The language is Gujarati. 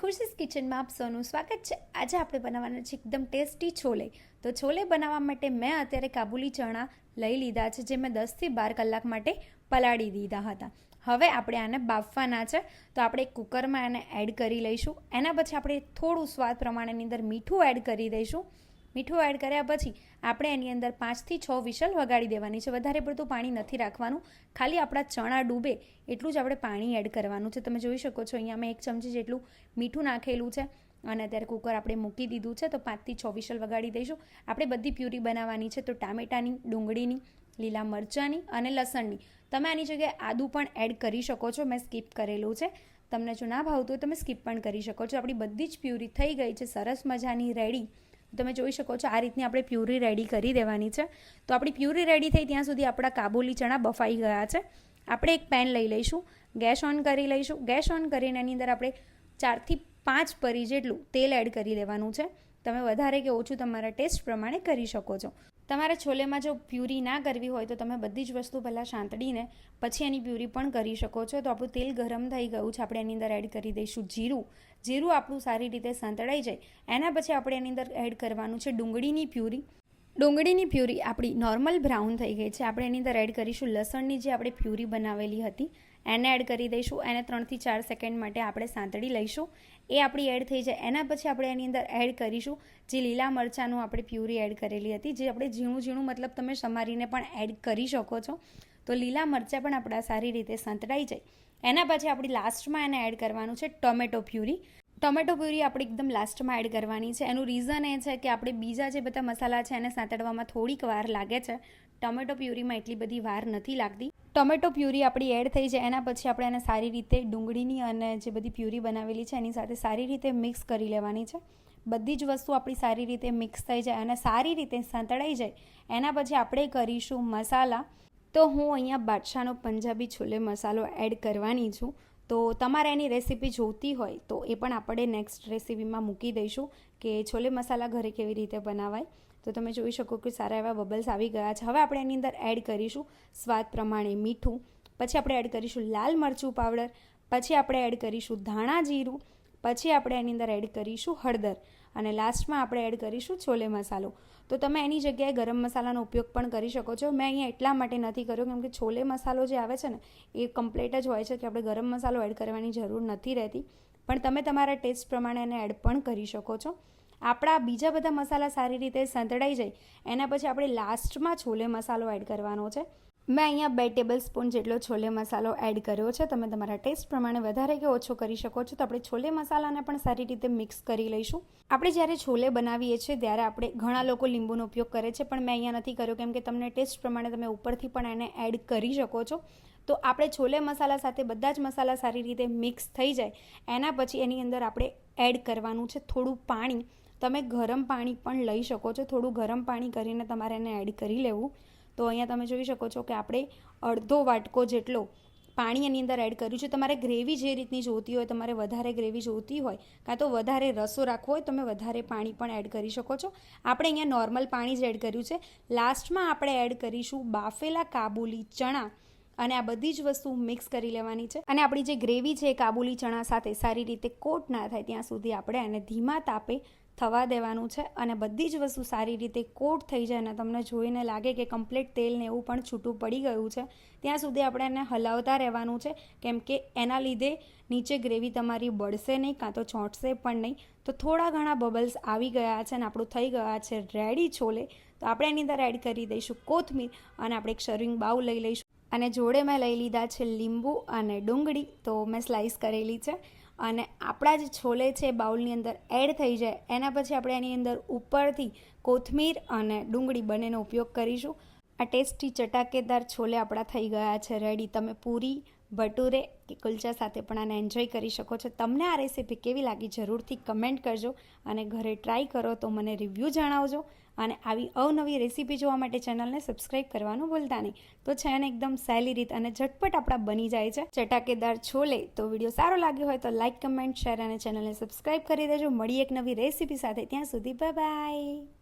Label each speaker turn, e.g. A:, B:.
A: ખુશીસ કિચનમાં આપ સૌનું સ્વાગત છે. આજે આપણે બનાવવાના છે એકદમ ટેસ્ટી છોલે. તો છોલે બનાવવા માટે મેં અત્યારે કાબુલી ચણા લઈ લીધા છે, જે મેં દસથી બાર કલાક માટે પલાળી દીધા હતા. હવે આપણે આને બાફવાના છે. તો આપણે કુકરમાં એને એડ કરી લઈશું. એના પછી આપણે થોડું સ્વાદ પ્રમાણેની અંદર મીઠું એડ કરી દઈશું. મીઠું એડ કર્યા પછી આપણે એની અંદર પાંચથી છ વિશલ વગાડી દેવાની છે. વધારે પડતું પાણી નથી રાખવાનું. ખાલી આપણા ચણા ડૂબે એટલું જ આપણે પાણી એડ કરવાનું છે. તમે જોઈ શકો છો, અહીંયા મેં એક ચમચી જેટલું મીઠું નાખેલું છે અને અત્યારે કુકર આપણે મૂકી દીધું છે. તો પાંચથી છ વિશલ વગાડી દઈશું. આપણે બધી પ્યુરી બનાવવાની છે. તો ટામેટાની, ડુંગળીની, લીલા મરચાંની અને લસણની. તમે આની જગ્યાએ આદું પણ એડ કરી શકો છો. મેં સ્કીપ કરેલું છે. તમને જો ના ભાવતું હોય તમે સ્કીપ પણ કરી શકો છો. આપણી બધી જ પ્યુરી થઈ ગઈ છે. સરસ મજાની રેડી તમે જોઈ શકો છો આ રીતની આપણે પ્યુરી રેડી કરી દેવાની છે. તો આપણી પ્યુરી રેડી થઈ ત્યાં સુધી આપણા કાબુલી ચણા બફાઈ ગયા છે. આપણે એક પેન લઈ લઈશું, ગેસ ઓન કરી લઈશું. ગેસ ઓન કરીને એની અંદર આપણે ચારથી પાંચ પરી જેટલું તેલ એડ કરી દેવાનું છે. તમે વધારે કે ઓછું તમારા ટેસ્ટ પ્રમાણે કરી શકો છો. તમારે છોલેમાં જો પ્યુરી ના કરવી હોય તો તમે બધી જ વસ્તુ પહેલાં સાંતળીને પછી એની પ્યુરી પણ કરી શકો છો. તો આપણું તેલ ગરમ થઈ ગયું છે, આપણે એની અંદર એડ કરી દઈશું જીરું. જીરું આપણું સારી રીતે સાંતળાઈ જાય. એના પછી આપણે એની અંદર એડ કરવાનું છે ડુંગળીની પ્યુરી. ડુંગળીની પ્યુરી આપણી નોર્મલ બ્રાઉન થઈ ગઈ છે. આપણે એની અંદર એડ કરીશું લસણની જે આપણે પ્યુરી બનાવેલી હતી એને એડ કરી દઈશું. એને ત્રણથી ચાર સેકન્ડ માટે આપણે સાંતળી લઈશું. એ આપણી એડ થઈ જાય. એના પછી આપણે એની અંદર એડ કરીશું જે લીલા મરચાંનું આપણે પ્યુરી એડ કરેલી હતી, જે આપણે ઝીણું ઝીણું મતલબ તમે સમારીને પણ એડ કરી શકો છો. તો લીલા મરચાં પણ આપણા સારી રીતે સંતળાઈ જાય. એના પછી આપણી લાસ્ટમાં એને એડ કરવાનું છે ટોમેટો પ્યુરી ટોમેટો પ્યુરી આપણે એકદમ લાસ્ટમાં એડ કરવાની છે. એનું રીઝન એ છે કે આપણે બીજા જે બધા મસાલા છે એને સાંતળવામાં થોડીક વાર લાગે છે. ટોમેટો પ્યુરીમાં એટલી બધી વાર નથી લાગતી. ટોમેટો પ્યુરી આપણી એડ થઈ જાય, એના પછી આપણે એને સારી રીતે ડુંગળીની અને જે બધી પ્યુરી બનાવેલી છે, એની સાથે સારી રીતે મિક્સ કરી લેવાની છે. બધી જ વસ્તુ આપણી સારી રીતે મિક્સ થઈ જાય અને સારી રીતે સાંતળાઈ જાય. એના પછી આપણે કરીશું મસાલા. તો હું અહીંયા બાદશાહનો પંજાબી છોલે મસાલો એડ કરવાની છું. તો તમારે એની રેસીપી જોઈતી હોય તો એ પણ આપણે નેક્સ્ટ રેસીપીમાં મૂકી દઈશું કે છોલે મસાલા ઘરે કેવી રીતે બનાવાય. તો તમે જોઈ શકો કે સારા એવા બબલ્સ આવી ગયા છે. હવે આપણે એની અંદર એડ કરીશું સ્વાદ પ્રમાણે મીઠું, પછી આપણે એડ કરીશું લાલ મરચું પાવડર, પછી આપણે એડ કરીશું ધાણા જીરું, પછી આપણે એની અંદર એડ કરીશું હળદર અને લાસ્ટમાં આપણે એડ કરીશું છોલે મસાલો. તો તમે એની જગ્યાએ ગરમ મસાલાનો ઉપયોગ પણ કરી શકો છો. મેં અહીંયા એટલા માટે નથી કર્યો કેમ કે છોલે મસાલો જે આવે છે ને, એ કમ્પ્લીટ જ હોય છે કે આપણે ગરમ મસાલો એડ કરવાની જરૂર નથી રહેતી. પણ તમે તમારા ટેસ્ટ પ્રમાણે એને એડ પણ કરી શકો છો. આપણા બીજા બધા મસાલા સારી રીતે સંતળાઈ જાય, એના પછી આપણે લાસ્ટમાં છોલે મસાલો એડ કરવાનો છે. મેં અહીંયા બે ટેબલ સ્પૂન જેટલો છોલે મસાલો એડ કર્યો છે. તમે તમારા ટેસ્ટ પ્રમાણે વધારે કે ઓછો કરી શકો છો. તો આપણે છોલે મસાલાને પણ સારી રીતે મિક્સ કરી લઈશું. આપણે જ્યારે છોલે બનાવીએ છીએ, ત્યારે આપણે ઘણા લોકો લીંબુનો ઉપયોગ કરે છે, પણ મેં અહીંયા નથી કર્યો. કેમ કે તમને ટેસ્ટ પ્રમાણે તમે ઉપરથી પણ એને એડ કરી શકો છો. તો આપણે છોલે મસાલા સાથે બધા જ મસાલા સારી રીતે મિક્સ થઈ જાય. એના પછી એની અંદર આપણે એડ કરવાનું છે થોડું પાણી. તમે ગરમ પાણી પણ લઈ શકો છો. થોડું ગરમ પાણી કરીને તમારે એને એડ કરી લેવું. તો અહીંયા તમે જોઈ શકો છો કે આપણે અડધો વાટકો જેટલો પાણી એની અંદર એડ કર્યું છે. તમારે ગ્રેવી જે રીતની જોતી હોય, તમારે વધારે ગ્રેવી જોતી હોય, કાં તો વધારે રસો રાખવો હોય, તમે વધારે પાણી પણ એડ કરી શકો છો. આપણે અહીંયા નોર્મલ પાણી જ એડ કર્યું છે. લાસ્ટમાં આપણે એડ કરીશું બાફેલા કાબુલી ચણા. અને આ બધી જ વસ્તુ મિક્સ કરી લેવાની છે. અને આપણી જે ગ્રેવી છે એ કાબુલી ચણા સાથે સારી રીતે કોટ ના થાય ત્યાં સુધી આપણે એને ધીમા તાપે થવા દેવાનું છે અને બધી જ વસ્તુ સારી રીતે કોટ થઈ જાય અને તમને જોઈને લાગે કે કમ્પ્લીટ તેલ ને એવું પણ છૂટું પડી ગયું છે, ત્યાં સુધી આપણે એને હલાવતા રહેવાનું છે. કેમ કે એના લીધે નીચે ગ્રેવી તમારી બળશે નહીં, કાં તો ચોંટશે પણ નહીં. તો થોડા ઘણા બબલ્સ આવી ગયા છે અને આપણું થઈ ગયા છે રેડી છોલે. તો આપણે એની અંદર એડ કરી દઈશું કોથમીર અને આપણે એક સર્વિંગ બાઉલ લઈ લઈશું. અને જોડે મેં લઈ લીધા છે લીંબુ અને ડુંગળી, તો મેં સ્લાઈસ કરેલી છે. અને આપણા જે છોલે છે બાઉલની અંદર એડ થઈ જાય. એના પછી આપણે એની અંદર ઉપરથી કોથમીર અને ડુંગળી બંનેનો ઉપયોગ કરીશું. આ ટેસ્ટી ચટાકેદાર છોલે આપણા થઈ ગયા છે. રેડી તમે પૂરી ભટુરે કે કુલચા સાથે પણ આને એન્જોય કરી શકો છો. તમને આ રેસીપી કેવી લાગી જરૂરથી કમેન્ટ કરજો અને ઘરે ટ્રાય કરો તો મને રિવ્યૂ જણાવજો અને આવી અવનવી રેસીપી જોવા માટે ચેનલને સબસ્ક્રાઈબ કરવાનું ભૂલતા નહીં. તો છે ને એકદમ સહેલી રીત અને ઝટપટ આપણા બની જાય છે. ચટાકેદાર છોલે તો વીડિયો સારો લાગ્યો હોય તો લાઇક કમેન્ટ શેર અને ચેનલને સબસ્ક્રાઈબ કરી દેજો. મળી એક નવી રેસીપી સાથે ત્યાં સુધી બાય બાય